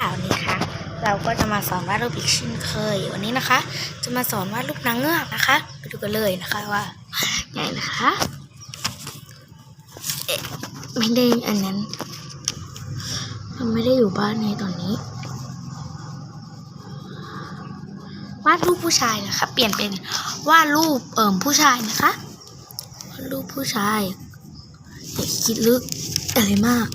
ค่ะวันนี้นะคะเราก็จะมาสอนวาดรูปอีกเช่นเคย วันนี้นะคะ จะมาสอนวาดรูปนางเงือกนะคะ ไปดูกันเลยนะคะว่าไงนะคะเอ๊ะไม่ได้อันนั้นมันไม่ได้อยู่บ้านในตอนนี้วาดรูปผู้ชายนะคะ เปลี่ยนเป็นวาดรูปเอิ่มผู้ชายนะคะวาดรูปผู้ชายอย่าคิดลึกอะไรมาก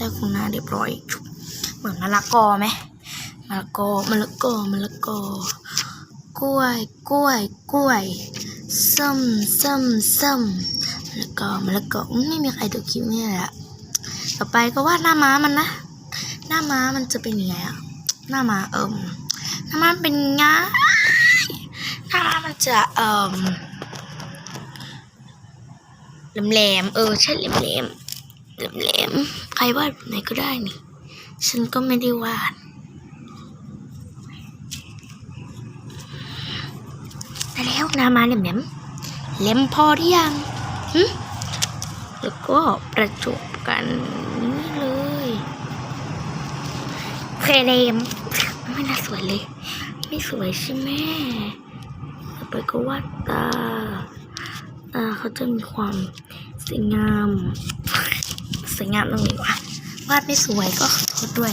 ได้คงหน้าเรียบร้อย เหมือนมะละกอไหมมะละกอมะละกอมะละกอกล้วย กล้วย กล้วยส้มส้มส้มมะละกอมะละกออื้อไม่มีใครดูคลิปนี่แหละต่อไปก็วาดหน้าม้ามันนะ หน้าม้ามันจะเป็นยังไงอะหน้าม้าเอิมหน้าม้าเป็นไงหน้าม้ามันจะเอิมแหลมๆเออใช่แหลมๆ แหลมๆใครวาดแบบไหนก็ได้นี่ ฉันก็ไม่ได้วาด แต่แล้วนามาแหลมๆแหลมพอหรือยังหึแล้วก็ประจบกันนี่เลยเคลมไม่น่าสวยเลย ไม่สวยใช่ไหมต่อไปก็วาดตา ตาเขาจะมีความสวยงาม วยงามตรงนี้วะวาดไม่สวยก็ขอโทษด้วย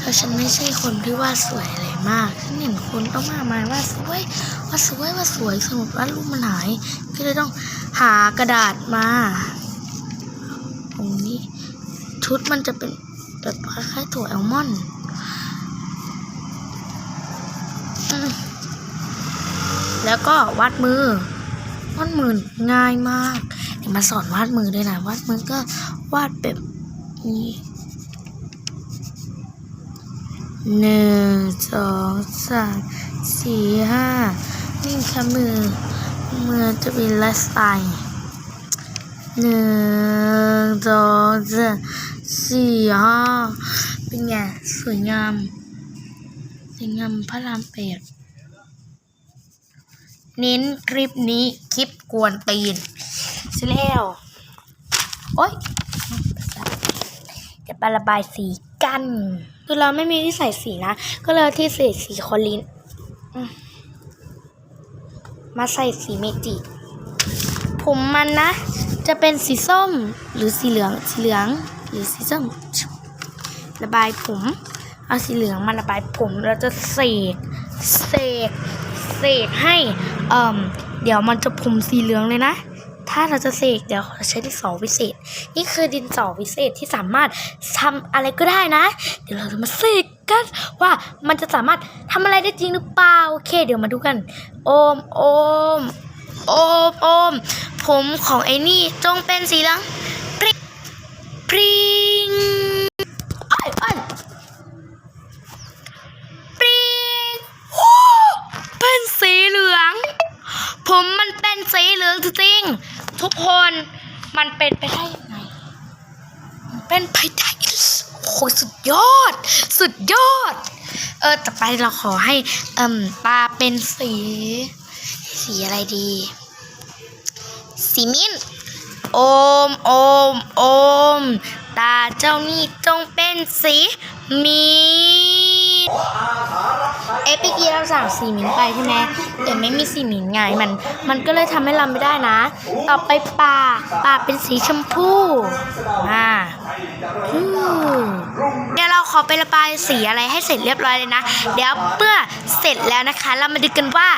เพราะฉันไม่ใช่คนที่วาดสวยอะไรมากฉันเห็นคนต้องมากมายว่าสวยวาดสวยวาดสวยสมมติว่ารูปมันหายก็เลยต้องหากระดาษมาตรงนี้ ชุดมันจะเป็นแบบคล้ายๆถั่วแอลมอนด์แล้วก็วาดมือวาดมือง่ายมาก เดี๋ยวมาสอนวาดมือด้วยนะ วาดมือก็ วาดแบบนี้หนึ่งสองสามสี่ห้านี่ค่ะมือมือจะเป็นลักษณะหนึ่งสองสามสี่ห้าเป็นไงสวยงามสวยงามพระรามแปดเน้นคลิปนี้คลิปกวนตีนเสร็จแล้ว โอ๊ย จะไประบายสีกัน คือเราไม่มีที่ใส่สีนะ ก็เลยที่ใส่สีคอลิน มาใส่สีเมจิ ผมมันนะ จะเป็นสีส้มหรือสีเหลือง สีเหลือง หรือสีส้ม ระบายผม เอาสีเหลืองมาระบายผมเราจะเสก เสก เสกให้ เอ่มเดี๋ยวมันจะผมสีเหลืองเลยนะ ถ้าเราจะเสกเดี๋ยวเราใช้ดินสอวิเศษ นี่คือดินสอวิเศษที่สามารถทำอะไรก็ได้นะ เดี๋ยวเราจะมาเสกกันว่ามันจะสามารถทำอะไรได้จริงหรือเปล่าโอเค เดี๋ยวมาดูกัน โอมโอมโอมโอมผมของไอ้นี่จงเป็นสีเหลืองปริปริงอ้อยอ้อย ปริงโอ้เป็นสีเหลือง ผมมันเป็นสีเหลืองจริงๆทุกคน มันเป็นไปได้ยังไงเป็นไปได้โอ้โหสุดยอด สุดยอด เออต่อไปเราขอให้เอ่มปลาเป็นสี สีอะไรดี สีมิ้นท์โอมโอมโอม ตาเจ้านี่จงเป็นสีมี เอพิกี้เราสั่งสีมิ้นไปใช่ไหมแต่ไม่มีสีมิ้นไงมัน มันก็เลยทำให้เราไม่ได้นะ ต่อไปปากปากเป็นสีชมพูอ่าเดี๋ยวเราขอไประบายสีอะไรให้เสร็จเรียบร้อยเลยนะ เดี๋ยวเมื่อเสร็จแล้วนะคะ เรามาดูกันว่า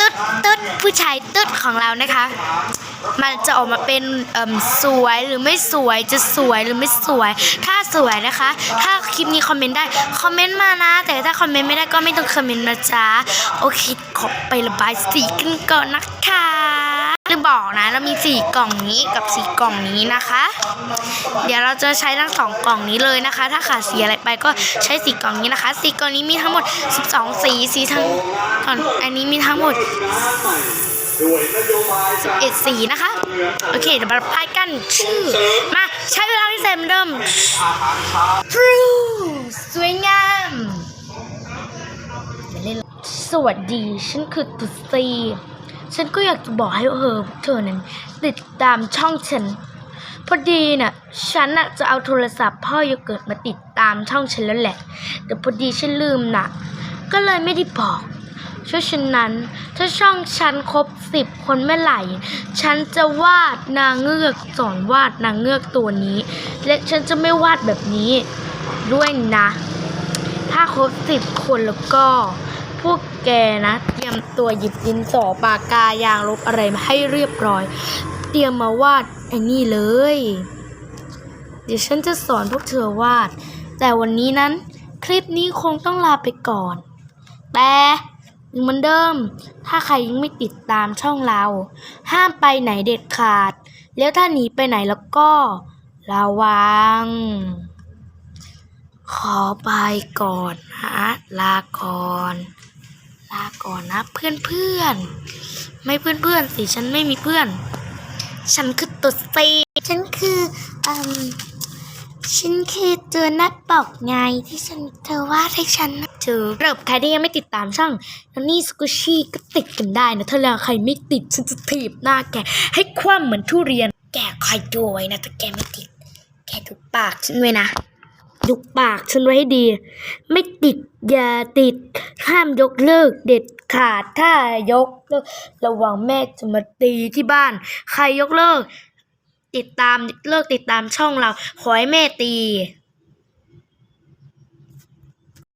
ตึ๊ดตึ๊ดผู้ชายตึ๊ดของเรานะคะ มันจะออกมาเป็นสวยหรือไม่สวยจะสวยหรือไม่สวย ถ้าสวยนะคะ ถ้าคลิปนี้คอมเมนต์ได้คอมเมนต์มานะ แต่ถ้าคอมเมนต์ไม่ได้ก็ไม่ต้องคอมเมนต์นะจ๊ะโอเคขอไประบายสีกันก่อนนะคะลืมบอกนะเรามีสี่กล่องนี้กับสีกล่องนี้นะคะ เดี๋ยวเราจะใช้ทั้งสองกล่องนี้เลยนะคะ ถ้าขาดสีอะไรไปก็ใช้สีกล่องนี้นะคะสีกล่องนี้มีทั้งหมด 12 สีสีทั้งก่อนอันนี้มีทั้งหมด เอ็ดสีนะคะ โอเค เดี๋ยวมาพายกันชื่อ มาใช้เวลาพิเศษเหมือนเดิมฟรูสวยงามอย่าเล่นสวัสดี ฉันคือตุ๊ซีฉันก็อยากจะบอกให้เธอพวกเธอนั้นติดตามช่องฉัน พอดีน่ะ ฉันน่ะจะเอาโทรศัพท์พ่อโยเกิร์ตมาติดตามช่องฉันแล้วแหละ แต่พอดีฉันลืมน่ะ ก็เลยไม่ได้บอก ช่วยฉันนั้น ถ้าช่องฉันครบสิบคนเมื่อไหร่ ฉันจะวาดนางเงือกสอนวาดนางเงือกตัวนี้ และฉันจะไม่วาดแบบนี้ด้วยนะ ถ้าครบสิบคนแล้วก็ พวกแกนะเตรียมตัวหยิบดินสอปากกายางลบอะไรมาให้เรียบร้อย เตรียมมาวาดไอ้นี่เลย เดี๋ยวฉันจะสอนพวกเธอวาด แต่วันนี้นั้น คลิปนี้คงต้องลาไปก่อน แต่ เหมือนเดิม ถ้าใครยังไม่ติดตามช่องเรา ห้ามไปไหนเด็ดขาด แล้วถ้าหนีไปไหนแล้วก็ ระวัง ขอไปก่อนนะลาก่อนลาก่อนนะเพื่อนเพื่อนไม่เพื่อนเพื่อนสิฉันไม่มีเพื่อน ฉันคือตุ๊ดซีฉันคืออืม ฉันคือตัวน้าปกไงที่ฉันเธอว่าให้ฉันนะเธอเริ่มใครที่ยังไม่ติดตามช่องนันนี่สกุชี่ก็ติดกันได้นะ ถ้าแล้วใครไม่ติดฉันจะถีบหน้าแก ให้คว่ำเหมือนทุเรียน แกคอยดูไว้นะถ้าแกไม่ติด แกดูปากฉันไว้นะดูปากฉันไว้ให้ดี ไม่ติดอย่าติด ห้ามยกเลิกเด็ดขาดถ้ายกเลิกระวังแม่จะมาตีที่บ้าน ใครยกเลิก ติดตามเลิกติดตามช่องเรา ขอให้แม่ตี